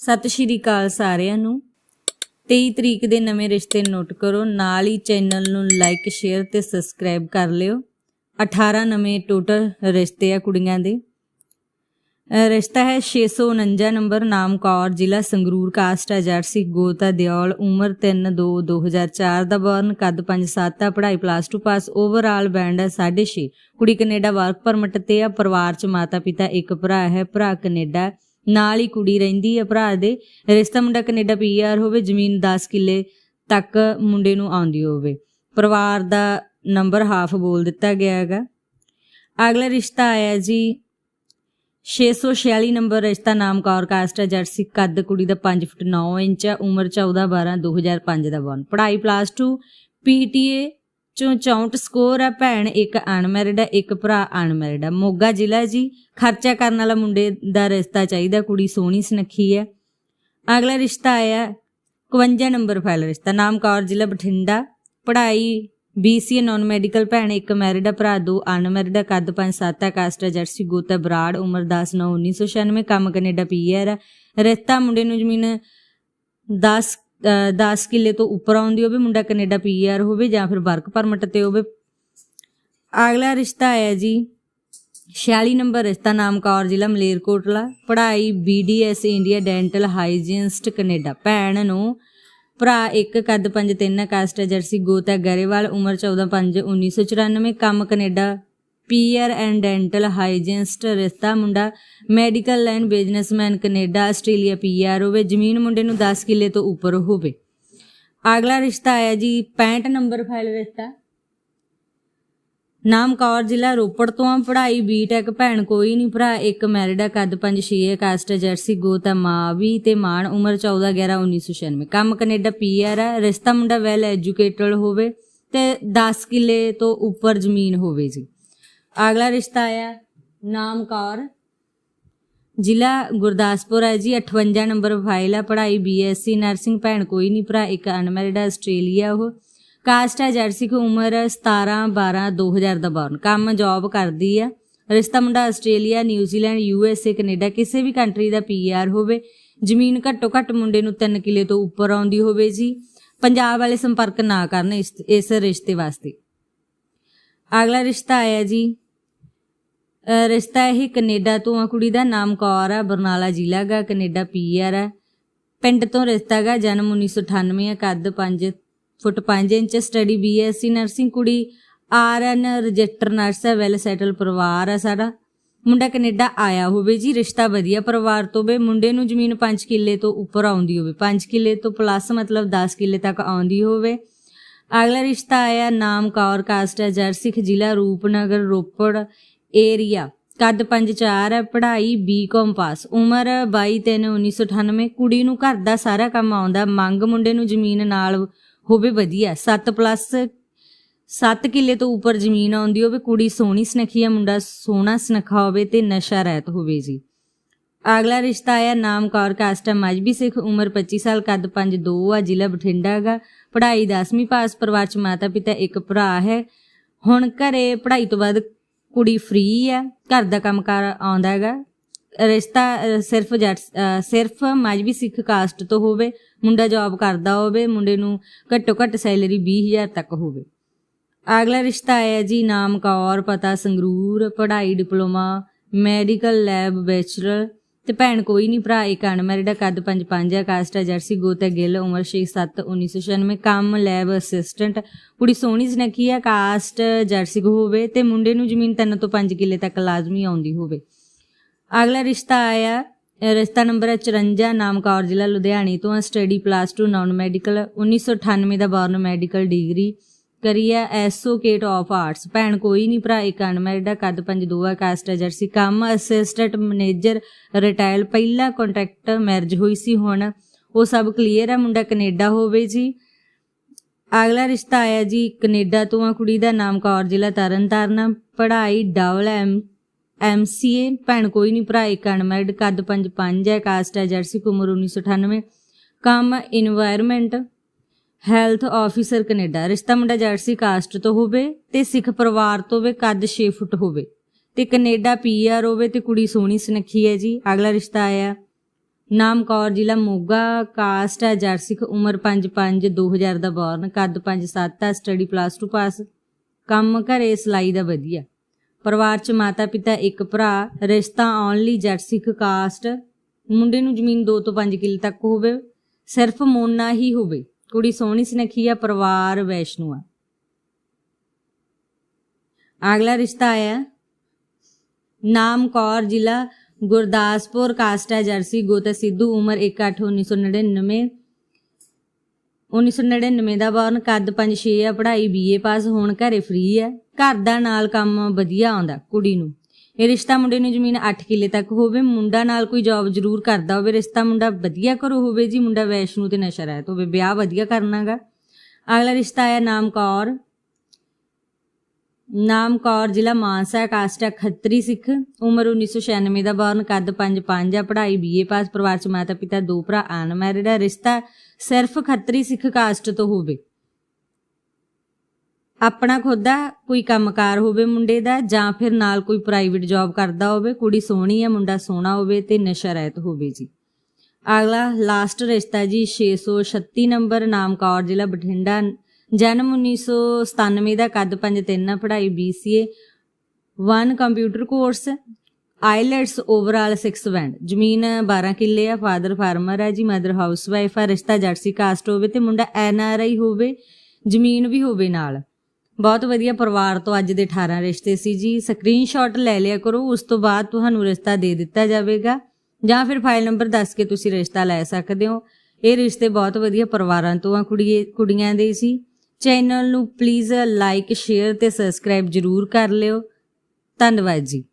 ਸਤਿ ਸ਼੍ਰੀ ਅਕਾਲ ਸਾਰਿਆਂ ਨੂੰ। 23 ਤਰੀਕ ਦੇ ਨਵੇਂ ਰਿਸ਼ਤੇ ਨੋਟ ਕਰੋ। ਨਾਲ ਹੀ ਚੈਨਲ ਨੂੰ ਲਾਈਕ ਸ਼ੇਅਰ ਤੇ ਸਬਸਕ੍ਰਾਈਬ ਕਰ ਲਿਓ। 18 ਨਵੇਂ ਟੋਟਲ ਰਿਸ਼ਤੇ ਆ ਕੁੜੀਆਂ ਦੇ। ਰਿਸ਼ਤਾ ਹੈ 649 ਨੰਬਰ, ਨਾਮ ਕੌਰ, ਜ਼ਿਲ੍ਹਾ ਸੰਗਰੂਰ ਕਾਸਟ ਹੈ ਜਰਸੀ, ਗੋਤਾ, ਦਿਓਲ, ਉਮਰ 3 2 2004 ਦਾ ਬਰਨ ਕੱਦ 5 7 ਆ, ਪੜ੍ਹਾਈ ਪਲੱਸ 2 ਪਾਸ ਓਵਰਆਲ ਬੈਂਡ ਹੈ 6.5 ਕੁੜੀ ਕੈਨੇਡਾ ਵਰਕ ਪਰਮਿਟ ਤੇ ਆ, ਪਰਿਵਾਰ ਚ ਮਾਤਾ ਪਿਤਾ ਇੱਕ ਭਰਾ ਹੈ, ਭਰਾ ਕੈਨੇਡਾ ਨਾਲ ਹੀ ਕੁੜੀ ਰਹਿੰਦੀ ਹੈ ਭਰਾ ਦੇ। ਰਿਸ਼ਤਾ ਮੁੰਡਾ ਕੈਨੇਡਾ ਪੀਆਰ ਹੋਵੇ, ਜ਼ਮੀਨ 10 ਕਿੱਲੇ ਤੱਕ ਮੁੰਡੇ ਨੂੰ ਆਉਂਦੀ ਹੋਵੇ। ਪਰਿਵਾਰ ਦਾ ਨੰਬਰ ਹਾਫ ਬੋਲ ਦਿੱਤਾ ਗਿਆ ਹੈਗਾ। ਅਗਲਾ ਰਿਸ਼ਤਾ ਆਇਆ ਜੀ। 646 ਨੰਬਰ ਰਿਸ਼ਤਾ ਨਾਮ ਕੌਰ ਕਾਸਟ ਹੈ। ਜਰਸੀ ਕੱਦ ਕੁੜੀ ਦਾ 5 ਫੁੱਟ 9 ਇੰਚ ਹੈ। ਉਮਰ 14 12 2005 ਦਾ ਬਰਨ ਪੜ੍ਹਾਈ ਪਲੱਸ 2 ਪੀਟੀਏ ਚੋਂ 64 ਸਕੋਰ ਹੈ ਭੈਣ, ਇੱਕ ਅਨਮੈਰਿਡ ਹੈ ਇੱਕ ਭਰਾ ਅਨਮੈਰਿਡ। ਹੈ ਮੋਗਾ ਜ਼ਿਲ੍ਹਾ ਜੀ। ਖਰਚਾ ਕਰਨ ਵਾਲਾ ਮੁੰਡੇ ਦਾ ਰਿਸ਼ਤਾ ਚਾਹੀਦਾ, ਕੁੜੀ ਸੋਹਣੀ ਸੁਨੱਖੀ ਹੈ। ਅਗਲਾ ਰਿਸ਼ਤਾ ਆਇਆ 51 ਨੰਬਰ ਫਾਈਲ ਰਿਸ਼ਤਾ। ਨਾਮ ਕੌਰ, ਜ਼ਿਲ੍ਹਾ ਬਠਿੰਡਾ। ਪੜ੍ਹਾਈ ਬੀਸੀਏ ਨਾਨ ਮੈਡੀਕਲ ਭੈਣ, ਇੱਕ ਮੈਰਿਡ ਆ, ਭਰਾ ਦੋ, ਅਨਮੈਰਿਡ ਹੈ ਕੱਦ 5 7 ਹੈ ਕਾਸਟ ਹੈ ਜਰਸੀ, ਗੋਤਾ, ਬਰਾੜ, ਉਮਰ 10 9 1996 ਕੰਮ ਕੈਨੇਡਾ ਪੀਆਰ ਆ। ਰਿਸ਼ਤਾ ਮੁੰਡੇ ਨੂੰ ਜ਼ਮੀਨ 10 10 ਕਿੱਲੇ ਤੋਂ ਉੱਪਰ ਆਉਂਦੀ ਹੋਵੇ, ਮੁੰਡਾ ਕੈਨੇਡਾ ਪੀਆਰ ਹੋਵੇ ਜਾਂ ਫਿਰ ਵਰਕ ਪਰਮਿਟ ਤੇ ਹੋਵੇ। ਅਗਲਾ ਰਿਸ਼ਤਾ ਹੈ ਜੀ 46 ਨੰਬਰ ਰਿਸ਼ਤਾ ਨਾਮ ਕੌਰ ਜ਼ਿਲ੍ਹਾ ਮਲੇਰਕੋਟਲਾ, ਪੜ੍ਹਾਈ BDS India dental hygienist Canada. ਭੈਣ ਨੂੰ ਭਰਾ ਇੱਕ ਕੱਦ 5 3 ਕਾਸਟ ਹੈ ਜਰਸੀ ਗੋਤਾ ਗਰੇਵਾਲ, ਉਮਰ 14 5 1994 ਕੰਮ Canada PR and dental hygienist ਰਿਸ਼ਤਾ ਮੁੰਡਾ medical line businessman Canada, Australia PR ਹੋਵੇ, ਜ਼ਮੀਨ ਮੁੰਡੇ ਨੂੰ 10 ਕਿੱਲੇ ਤੋਂ ਉੱਪਰ ਹੋਵੇ। ਅਗਲਾ ਰਿਸ਼ਤਾ ਆਇਆ ਜੀ 65 ਨੰਬਰ ਫਾਈਲ ਰਿਸ਼ਤਾ। ਨਾਮ ਕੌਰ, ਜ਼ਿਲ੍ਹਾ ਰੋਪੜ ਤੋਂ ਆ, ਪੜ੍ਹਾਈ ਬੀਟੈਕ ਭੈਣ ਕੋਈ ਨਹੀਂ ਭਰਾ, ਇੱਕ ਮੈਰਿਡਾ ਹੈ ਕੱਦ 5 6 ਕਾਸਟ ਹੈ ਜਰਸੀ, ਗੋਤਾ ਮਾਵੀ ਤੇ ਮਾਨ ਉਮਰ 14 11 1996 ਕੰਮ ਕੈਨੇਡਾ ਪੀਆਰ ਆ, ਰਿਸ਼ਤਾ ਮੁੰਡਾ ਵੈਲ ਐਜੂਕੇਟਡ ਹੋਵੇ ਤੇ 10 ਕਿੱਲੇ ਤੋਂ ਉੱਪਰ ਜ਼ਮੀਨ ਹੋਵੇ ਜੀ। ਅਗਲਾ ਰਿਸ਼ਤਾ ਆਇਆ, ਨਾਮ ਕੌਰ। ਜ਼ਿਲ੍ਹਾ ਗੁਰਦਾਸਪੁਰ ਹੈ ਜੀ 58 ਨੰਬਰ ਫਾਈਲ ਆ ਪੜ੍ਹਾਈ ਬੀਐਸਸੀ ਨਰਸਿੰਗ ਭੈਣ, ਕੋਈ ਨਹੀਂ ਭਰਾ, ਇੱਕ ਅਨਮੈਰਿਡ ਆਸਟ੍ਰੇਲੀਆ ਉਹ। ਕਾਸਟ ਹੈ ਜਰਸੀ ਕੋ ਉਮਰ 17 12 2000 ਦਾ ਬਰਨ ਕੰਮ ਜੌਬ ਕਰਦੀ ਆ ਰਿਸ਼ਤਾ ਮੁੰਡਾ ਆਸਟ੍ਰੇਲੀਆ, ਨਿਊਜ਼ੀਲੈਂਡ ਯੂਐਸਏ ਕੈਨੇਡਾ, ਕਿਸੇ ਵੀ ਕੰਟਰੀ ਦਾ ਪੀਆਰ ਹੋਵੇ। ਜ਼ਮੀਨ ਘੱਟੋ ਘੱਟ ਮੁੰਡੇ ਨੂੰ 3 ਕਿੱਲੇ ਤੋਂ ਉੱਪਰ ਆਉਂਦੀ ਹੋਵੇ ਜੀ। ਪੰਜਾਬ ਵਾਲੇ ਸੰਪਰਕ ਨਾ ਕਰਨ ਇਸ ਇਸ ਰਿਸ਼ਤੇ ਵਾਸਤੇ। ਅਗਲਾ ਰਿਸ਼ਤਾ ਆਇਆ ਜੀ ਰਿਸ਼ਤਾ ਇਹ ਕੈਨੇਡਾ ਤੋਂ ਆ, ਕੁੜੀ ਦਾ ਨਾਮ ਕੌਰ ਆ, ਬਰਨਾਲਾ ਜ਼ਿਲ੍ਹਾ ਗਾ, ਕੈਨੇਡਾ ਪੀਆਰ ਆ। ਪਿੰਡ ਤੋਂ ਰਿਸ਼ਤਾ ਗਾ, ਜਨਮ 1998 ਆ, ਕੱਦ 5 foot 5 inch study BSc nursing ਕੁੜੀ ਆਰਐਨ ਰਜਿਸਟਰ ਨਰਸ ਹੈ ਵੈਲ ਸੈਟਲ ਪਰਿਵਾਰ ਆ ਸਾਡਾ। ਮੁੰਡਾ ਕੈਨੇਡਾ ਆਇਆ ਹੋਵੇ ਜੀ, ਰਿਸ਼ਤਾ ਵਧੀਆ ਪਰਿਵਾਰ ਤੋਂ ਵੇ ਮੁੰਡੇ ਨੂੰ ਜ਼ਮੀਨ 5 ਕਿੱਲੇ ਤੋਂ ਉੱਪਰ ਆਉਂਦੀ ਹੋਵੇ। 5 ਕਿੱਲੇ ਤੋਂ ਪਲੱਸ ਮਤਲਬ 10 ਕਿੱਲੇ ਤੱਕ ਆਉਂਦੀ ਹੋਵੇ। ਅਗਲਾ ਰਿਸ਼ਤਾ ਆਇਆ, ਨਾਮ ਕੌਰ ਕਾਸਟ ਹੈ ਜਰਸਿਖ ਜ਼ਿਲ੍ਹਾ ਰੂਪਨਗਰ, ਰੋਪੜ। ਏਰੀਆ ਕੱਦ 5-4 ਹੈ ਪੜ੍ਹਾਈ ਬੀਕਾਮ ਪਾਸ। ਉਮਰ 22-3-1998 ਕੁੜੀ ਨੂੰ ਘਰ ਦਾ ਸਾਰਾ ਕੰਮ ਆਉਂਦਾ। ਮੰਗ ਮੁੰਡੇ ਨੂੰ ਜ਼ਮੀਨ ਨਾਲ ਹੋਵੇ ਵਧੀਆ। 7 ਪਲੱਸ 7 ਕਿੱਲੇ ਤੋਂ ਉੱਪਰ ਜ਼ਮੀਨ ਆਉਂਦੀ ਹੋਵੇ। ਕੁੜੀ ਸੋਹਣੀ ਸੁਨੱਖੀ ਆ, ਮੁੰਡਾ ਸੋਹਣਾ ਸੁਨੱਖਾ ਹੋਵੇ ਤੇ ਨਸ਼ਾ ਰਹਿਤ ਹੋਵੇ ਜੀ। ਅਗਲਾ ਰਿਸ਼ਤਾ ਆਇਆ, ਨਾਮ ਕੌਰ ਕਾਸਟਾ ਹੈ ਮਜਬੀ ਸਿੱਖ। ਉਮਰ 25 ਸਾਲ, ਕੱਦ 5-2 ਆ, ਜ਼ਿਲ੍ਹਾ ਬਠਿੰਡਾ ਹੈਗਾ ਪੜ੍ਹਾਈ 10ਵੀਂ ਪਾਸ, ਪਰਿਵਾਰ ਚ ਮਾਤਾ ਪਿਤਾ ਇੱਕ ਭਰਾ ਹੈ। ਹੁਣ ਘਰੇ ਪੜ੍ਹਾਈ ਤੋਂ ਬਾਅਦ ਕੁੜੀ ਫ੍ਰੀ ਹੈ ਘਰ ਦਾ ਕੰਮਕਾਰ ਆਉਂਦਾ ਹੈਗਾ। ਰਿਸ਼ਤਾ ਸਿਰਫ ਜੱਟ ਅਹ, ਸਿਰਫ ਮਜਬੀ ਸਿੱਖ ਕਾਸਟ ਤੋਂ ਹੋਵੇ ਮੁੰਡਾ ਜੌਬ ਕਰਦਾ ਹੋਵੇ ਮੁੰਡੇ ਨੂੰ ਘੱਟੋ ਘੱਟ ਸੈਲਰੀ 20000 ਤੱਕ ਹੋਵੇ। ਅਗਲਾ ਰਿਸ਼ਤਾ ਆਇਆ ਜੀ ਨਾਮ ਕੌਰ ਪਤਾ ਸੰਗਰੂਰ ਪੜ੍ਹਾਈ ਡਿਪਲੋਮਾ ਮੈਡੀਕਲ ਲੈਬ ਬੈਚਲਰ ਤੇ ਭੈਣ ਕੋਈ ਨਹੀਂ ਭਰਾ, ਇੱਕ ਅਨਮੈਰਿਡ ਹੈ ਕੱਦ 5 5 ਕਾਸਟ ਹੈ ਜਰਸੀ ਗੋਤਾ ਗਿੱਲ, ਉਮਰ 6 7 1996 ਕੰਮ ਲੈਬ ਅਸਿਸਟੈਂਟ ਕੁੜੀ ਸੋਹਣੀ ਸੁਨੱਖੀ ਆ ਕਾਸਟ ਜਰਸੀ ਹੋਵੇ ਤੇ ਮੁੰਡੇ ਨੂੰ ਜ਼ਮੀਨ 3 ਤੋਂ 5 ਕਿੱਲੇ ਤੱਕ ਲਾਜ਼ਮੀ ਆਉਂਦੀ ਹੋਵੇ। ਅਗਲਾ ਰਿਸ਼ਤਾ ਆਇਆ, ਅਹ ਰਿਸ਼ਤਾ ਨੰਬਰ ਹੈ 54 ਨਾਮ ਕੌਰ ਜ਼ਿਲ੍ਹਾ ਲੁਧਿਆਣੇ ਤੋਂ ਸਟੱਡੀ ਪਲੱਸ 2 ਨਾਨ ਮੈਡੀਕਲ 1998 ਦਾ ਬਰਨ ਮੈਡੀਕਲ ਡਿਗਰੀ ਕਰੀਆ ਐਸੋਕੇਟ ਆਫ ਆਰਟਸ ਭੈਣ ਕੋਈ ਨਹੀਂ, ਭਰਾ ਇੱਕ ਅਨਮੈਰਿਡ ਆ, ਕੱਦ 5 ਦੋਆ ਕਾਸਟ ਅਜਰ ਸੀ। ਕੰਮ ਅਸਿਸਟੈਂਟ ਮੈਨੇਜਰ ਰਿਟਾਇਰ ਪਹਿਲਾ ਕੰਟਰੈਕਟ ਮੈਰਿਜ ਹੋਈ ਸੀ ਹੁਣ। ਉਹ ਸਭ ਕਲੀਅਰ ਹੈ ਮੁੰਡਾ ਕੈਨੇਡਾ ਹੋਵੇ ਜੀ। ਅਗਲਾ ਰਿਸ਼ਤਾ ਆਇਆ ਜੀ ਕੈਨੇਡਾ ਤੋਂ ਆ, ਕੁੜੀ ਦਾ ਨਾਮ ਕੌਰ, ਜ਼ਿਲ੍ਹਾ ਤਰਨਤਾਰਨ। ਪੜ੍ਹਾਈ double M M C MCA ਭੈਣ ਕੋਈ ਨਹੀਂ, ਭਰਾ ਇੱਕ ਅਨਮੈਰਿਡ ਕੱਦ 5 5 ਹੈ ਕਾਸਟ ਹੈ ਜਰਸੀ ਉਮਰ 1998 ਕੰਮ এনवायरमेंट ਹੈਲਥ ਆਫੀਸਰ ਕੈਨੇਡਾ, ਰਿਸ਼ਤਾ ਮੁੰਡਾ ਜਰਸੀ ਕਾਸਟ ਤੋਂ ਹੋਵੇ ਤੇ ਸਿੱਖ ਪਰਿਵਾਰ ਤੋਂ ਹੋਵੇ, ਕੱਦ 6 ਫੁੱਟ ਹੋਵੇ। ਤੇ ਕੈਨੇਡਾ ਪੀਆਰ ਹੋਵੇ ਤੇ ਕੁੜੀ ਸੋਹਣੀ ਸੁਨੱਖੀ ਹੈ ਜੀ। ਅਗਲਾ ਰਿਸ਼ਤਾ ਆਇਆ। ਨਾਮ ਕੌਰ, ਜ਼ਿਲ੍ਹਾ ਮੋਗਾ, ਕਾਸਟ ਹੈ ਜਰਸਿਕ ਉਮਰ 55 2000 ਦਾ ਬੋਰਨ ਕੱਦ 5'7 ਹੈ ਸਟੱਡੀ ਪਲੱਸ 2 ਪਾਸ ਕੰਮ ਘਰੇ ਸਿਲਾਈ ਦਾ ਵਧੀਆ। ਪਰਿਵਾਰ ਚ ਮਾਤਾ ਪਿਤਾ ਇੱਕ ਭਰਾ, ਰਿਸ਼ਤਾ ਓਨਲੀ ਜਰਸਿਕ ਕਾਸਟ। ਮੁੰਡੇ ਨੂੰ ਜ਼ਮੀਨ 2 ਤੋਂ 5 ਕਿੱਲੇ ਤੱਕ ਹੋਵੇ। ਸਿਰਫ ਮੋਨਾ ਹੀ ਹੋਵੇ। ਕੁੜੀ ਸੋਹਣੀ ਸੁਨੱਖੀ ਆ, ਪਰਿਵਾਰ ਵੈਸ਼ਨੂ ਆ। ਅਗਲਾ ਰਿਸ਼ਤਾ ਆਇਆ। ਨਾਮ ਕੌਰ, ਜ਼ਿਲ੍ਹਾ ਗੁਰਦਾਸਪੁਰ, ਕਾਸਟ ਹੈ ਜਰਸੀ, ਗੋਤਾ ਸਿੱਧੂ, ਉਮਰ 181999 1999 ਦਾ ਬੌਰਨ, ਕੱਦ 5-6 ਆ, ਪੜ੍ਹਾਈ ਬੀਏ ਪਾਸ, ਹੋਣ ਘਰੇ ਫ੍ਰੀ ਹੈ। ਘਰ ਦਾ ਨਾਲ ਕੰਮ ਵਧੀਆ ਆਉਂਦਾ ਕੁੜੀ ਨੂੰ। ਇਹ ਰਿਸ਼ਤਾ ਮੁੰਡੇ ਨੂੰ ਜ਼ਮੀਨ 8 ਕਿੱਲੇ ਤੱਕ ਹੋਵੇ, ਮੁੰਡਾ ਨਾਲ ਕੋਈ ਜੌਬ ਜ਼ਰੂਰ ਕਰਦਾ ਹੋਵੇ, ਰਿਸ਼ਤਾ ਮੁੰਡਾ ਵਧੀਆ ਕਰੋ ਹੋਵੇ ਜੀ, ਮੁੰਡਾ ਵੈਸ਼ਨੂ ਤੇ ਨਸ਼ਾ ਰਹਿਤ ਹੋਵੇ, ਵਿਆਹ ਵਧੀਆ ਕਰਨਾਗਾ। ਅਗਲਾ ਰਿਸ਼ਤਾ ਆਇਆ ਨਾਮ ਕੌਰ। ਨਾਮ ਕੌਰ ਜ਼ਿਲ੍ਹਾ ਮਾਨਸਾ, ਕਾਸਟ ਹੈ ਖੱਤਰੀ ਸਿੱਖ। ਉਮਰ 1996 ਦਾ ਬੌਰਨ ਕੱਦ 5-5 ਆ, ਪੜ੍ਹਾਈ ਬੀਏ ਪਾਸ, ਪਰਿਵਾਰ ਚ ਮਾਤਾ ਪਿਤਾ ਦੋ ਭਰਾ ਅਨਮੈਰਿਡ ਹੈ ਰਿਸ਼ਤਾ ਸਿਰਫ ਖੱਤਰੀ ਸਿੱਖ ਕਾਸਟ ਤੋਂ ਹੋਵੇ। ਆਪਣਾ ਖੁਦ ਦਾ ਕੋਈ ਕੰਮਕਾਰ ਹੋਵੇ ਮੁੰਡੇ ਦਾ, ਜਾਂ ਫਿਰ ਨਾਲ ਕੋਈ ਪ੍ਰਾਈਵੇਟ ਜੌਬ ਕਰਦਾ ਹੋਵੇ, ਕੁੜੀ ਸੋਹਣੀ ਹੈ, ਮੁੰਡਾ ਸੋਹਣਾ ਹੋਵੇ ਤੇ ਨਸ਼ਾ ਰਹਿਤ ਹੋਵੇ ਜੀ। ਅਗਲਾ ਲਾਸਟ ਰਿਸ਼ਤਾ ਜੀ 636 ਨੰਬਰ, ਨਾਮ ਕੌਰ, ਜ਼ਿਲ੍ਹਾ ਬਠਿੰਡਾ, ਜਨਮ 1997 ਦਾ, ਕੱਦ 5'3 ਪੜ੍ਹਾਈ BCA 1 computer course IELTS overall 6 band ਜ਼ਮੀਨ 12 ਕਿੱਲੇ ਆ ਫਾਦਰ ਫਾਰਮਰ ਆ ਜੀ ਮਦਰ ਹਾਊਸ ਵਾਈਫ ਆ, ਰਿਸ਼ਤਾ ਜਰਸੀ ਕਾਸਟ ਹੋਵੇ ਤੇ ਮੁੰਡਾ ਐਨਆਰਆਈ ਹੋਵੇ, ਜ਼ਮੀਨ ਵੀ ਹੋਵੇ ਨਾਲ। ਬਹੁਤ ਵਧੀਆ ਪਰਿਵਾਰ ਤੋਂ ਅੱਜ ਦੇ 18 ਰਿਸ਼ਤੇ ਸੀ ਜੀ। ਸਕਰੀਨਸ਼ਾਟ ਲੈ ਲਿਆ ਕਰੋ, ਉਸ ਤੋਂ ਬਾਅਦ ਤੁਹਾਨੂੰ ਰਿਸ਼ਤਾ ਦੇ ਦਿੱਤਾ ਜਾਵੇਗਾ। ਜਾਂ ਫਿਰ ਫਾਈਲ ਨੰਬਰ ਦੱਸ ਕੇ ਤੁਸੀਂ ਰਿਸ਼ਤਾ ਲੈ ਸਕਦੇ ਹੋ। ਇਹ ਰਿਸ਼ਤੇ ਬਹੁਤ ਵਧੀਆ ਪਰਿਵਾਰਾਂ ਤੋਂ ਆ ਕੁੜੀਏ, ਕੁੜੀਆਂ ਦੇ ਸੀ। ਚੈਨਲ ਨੂੰ ਪਲੀਜ਼ ਲਾਈਕ ਸ਼ੇਅਰ ਤੇ ਸਬਸਕ੍ਰਾਈਬ ਜਰੂਰ ਕਰ ਲਿਓ। ਧੰਨਵਾਦ ਜੀ।